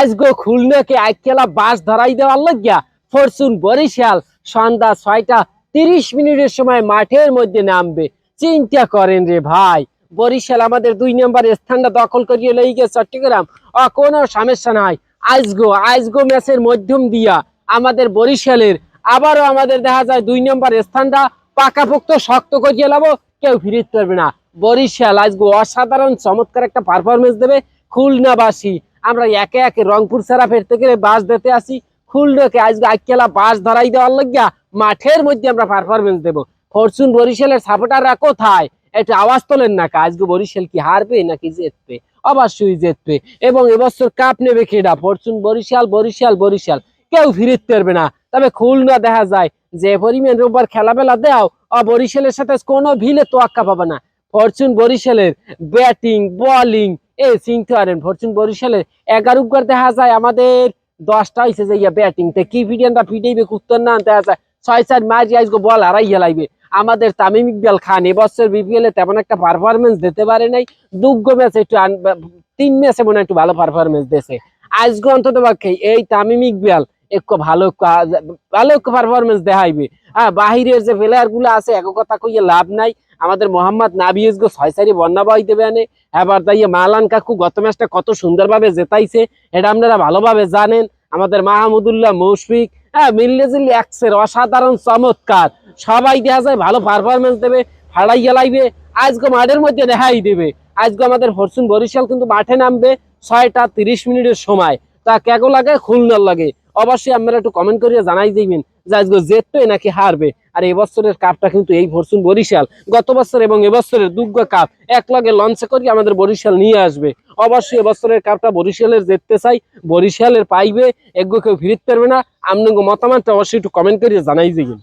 আজ গো খুলনাকে আইকেলা বাস ধরাই দেওয়ার লাগিয়া ফরচুন বরিশাল, সন্ধ্যা ছয়টা তিরিশ মিনিটের সময় মাঠের মধ্যে নামবে। চিন্তা করেন রে ভাই, বরিশাল আমাদের দুই নম্বর স্থানটা দখল করিয়ে লই গিয়ে চট্টগ্রাম। অ, কোনো সমস্যা নাই। আজগো আজগো ম্যাচের মাধ্যম দিয়া আমাদের বরিশালের আবারও আমাদের দেখা যায় দুই নম্বর স্থানটা পাকাপোক্ত শক্ত করিয়ে লাবো, কেউ ফিরিত পারবে না। বরিশাল আজগো অসাধারণ চমৎকার একটা পারফরমেন্স দেবে খুলনাবাসী। আমরা একে একে রংপুর সারা ফেরতে গেলে বাস দিতে আসি। খুলনাকে আজকে আইকেলা বাস ধরাই দেওয়ার লাগিয়া মাঠের মধ্যে আমরা পারফরমেন্স দেবো। ফরচুন বরিশালের সাপোর্টাররা কোথায়? একটু আওয়াজ তোলেন না আজকে বরিশাল কি হারবে নাকি জিতবে? অবশ্যই জিতবে। এবং এবছর কাপ নেবে কেডা? ফরচুন বরিশাল বরিশাল বরিশাল। কেউ ফিরিত পারবে না। তবে খুলনা দেখা যায় যে পরিমাণ রোববার খেলাবেলা দেও ও বরিশালের সাথে কোনো ভিলে তোয়াক্কা পাবে না। ফরচুন বরিশালের ব্যাটিং বোলিং এ চিনতে ফরচুন বরিশালে এগারো উপকার দেখা যায়, আমাদের দশটা হয়েছে যে ইয়া ব্যাটিংতে কি ফিডিয়ানটা কুত্তর না ছয়, চার বল হারাইয়া লাগবে আমাদের তামিম ইকবাল খান এবছর বিপিএল এ তেমন একটা পারফরমেন্স দিতে পারে নাই। দুগ্গ ম্যাচ একটু তিন ম্যাচে মনে একটু ভালো পারফরমেন্স দিয়েছে। আজকে অন্তত পক্ষে এই তামিম ইকবাল একটু ভালো ভালো পারফরমেন্স দেখাইবে। হ্যাঁ বাহিরের যে প্লেয়ারগুলো আছে, এক কথা কইয়ে লাভ নাই। আমাদের মোহাম্মদ নাবিজ গো ছয় সারি বন্যা বাই দেবে আনে। এবার তাই মালান কাকু গত ম্যাচটা কত সুন্দরভাবে জেতাইছে, এটা আপনারা ভালোভাবে জানেন। আমাদের মাহমুদুল্লাহ মৌশফিক হ্যাঁ মিল্লে জিল্লি এক্সের অসাধারণ চমৎকার। সবাই দেখা যায় ভালো পারফরমেন্স দেবে ফাড়াই গেলাইবে আজকে মাঠের মধ্যে দেখাই দেবে। আজকে আমাদের ফরচুন বরিশাল কিন্তু মাঠে নামবে ছয়টা তিরিশ মিনিটের সময়। তা কেগো লাগে? খুলনার লাগে। অবশ্যই আপনারা একটু কমেন্ট করিয়া জানাই দিবেন যে আজকে জেতবে নাকি হারবে। আর এবছরের কাপটা কিন্তু এই ভরসুন বরিশাল। গত বছর এবং এবছরের দুগ্গ কাপ এক লগে লঞ্চে করি আমাদের বরিশাল নিয়ে আসবে। অবশ্যই এবছরের কাপটা বরিশালের জিততে চাই, বরিশালের পাইবে এগুলো কেউ ফিরিতে পারবে না। আপনার মতামতটা অবশ্যই একটু কমেন্ট করিয়া জানাই দিবেন।